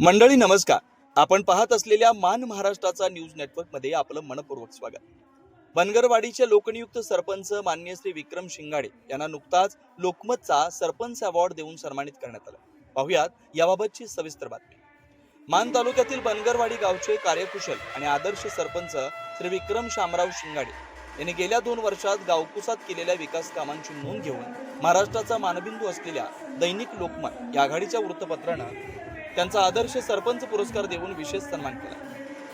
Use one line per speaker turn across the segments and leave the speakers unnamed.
मंडळी नमस्कार. आपण पाहत असलेल्या मान महाराष्ट्राचा न्यूज नेटवर्कमध्ये आपलं मनपूर्वक स्वागत. बनगरवाडीचे लोकनियुक्त सरपंच मान्य श्री विक्रम शिंगाडे यांना नुकताच लोकमतचा सरपंच अवॉर्ड देऊन सन्मानित करण्यात आला. पाहुयात याबाबतची सविस्तर बातमी. मान तालुक्यातील बनगरवाडी गावचे कार्यकुशल आणि आदर्श सरपंच श्री विक्रम शामराव शिंगाडे यांनी गेल्या दोन वर्षात गावकुसात केलेल्या विकास कामांची नोंद घेऊन महाराष्ट्राचा मानबिंदू असलेल्या दैनिक लोकमत या आघाडीच्या वृत्तपत्रानं त्यांचा आदर्श सरपंच पुरस्कार देऊन विशेष सन्मान केला.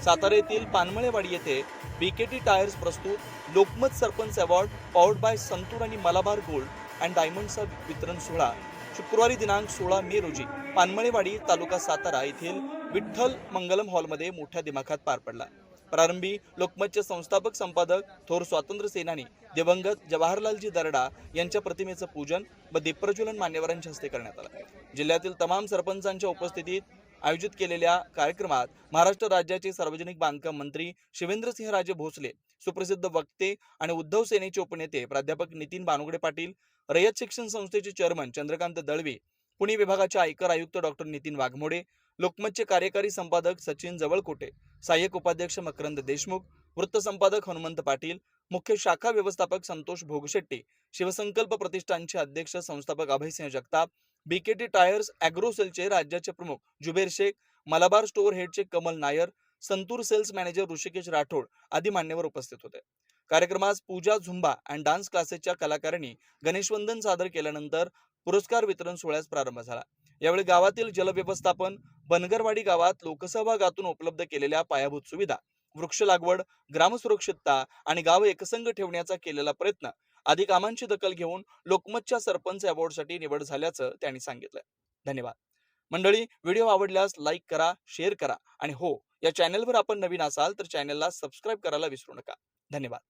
सातारा येथील पानमळेवाडी येथे बीकेटी टायर्स प्रस्तुत Lokmat Sarpanch award powered by Santoor आणि मलाबार गोल्ड अँड डायमंडचा वितरण सोहळा शुक्रवारी दिनांक सोळा मे रोजी पानमळेवाडी तालुका सातारा येथील विठ्ठल मंगलम हॉलमध्ये मोठ्या दिमाखात पार पडला. प्रारंभी लोकमतचे संस्थापक संपादक थोर स्वातंत्र्य सेनानी दिवंगत जवाहरलालजी दरडा यांच्या प्रतिमेचं पूजन व दीपप्रज्वलन मान्यवरांच्या हस्ते करण्यात आलं. जिल्ह्यातील तमाम सरपंचांच्या उपस्थितीत आयोजित केलेल्या कार्यक्रमात महाराष्ट्र राज्याचे सार्वजनिक बांधकाम मंत्री शिवेंद्रसिंहराजे भोसले सुप्रसिद्ध वक्ते आणि उद्धव सेनेचे उपनेते प्राध्यापक नितीन बानुगडे पाटील रयत शिक्षण संस्थेचे चेअरमन चंद्रकांत दळवे पुणे विभागाचे आयकर आयुक्त डॉक्टर नितीन वाघमोडे लोकमतचे कार्यकारी संपादक सचिन जवळकोटे सहाय्यक उपाध्यक्ष मकरंद देशमुख वृत्तसंपादक हनुमंत पाटील मुख्य शाखा व्यवस्थापक संतोष भोगशेट्टी शिवसंकल्प प्रतिष्ठानचे अध्यक्ष संस्थापक अभयसिंह जगताप बीकेटी टायर्स अॅग्रोसेलचे राज्याचे प्रमुख जुबेर शेख मलाबार स्टोअर हेडचे कमल नायर संतूर सेल्स मॅनेजर ऋषिकेश राठोड आदी मान्यवर उपस्थित होते. कार्यक्रमास पूजा झुंबा अँड डान्स क्लासेसच्या कलाकारांनी गणेशवंदन सादर केल्यानंतर पुरस्कार वितरण सोहळ्यास प्रारंभ झाला. यावेळी गावातील जलव्यवस्थापन बनगरवाडी गावात लोकसहभागातून उपलब्ध केलेल्या पायाभूत सुविधा वृक्ष लागवड ग्रामसुरक्षितता आणि गाव एकसंघ ठेवण्याचा केलेला प्रयत्न आदी कामांची दखल घेऊन लोकमतच्या सरपंच अवॉर्डसाठी निवड झाल्याचं त्यांनी सांगितलं धन्यवाद. मंडळी व्हिडिओ आवडल्यास लाईक करा शेअर करा आणि हो या चॅनेलवर आपण नवीन असाल तर चॅनेलला सबस्क्राईब करायला विसरू नका. धन्यवाद.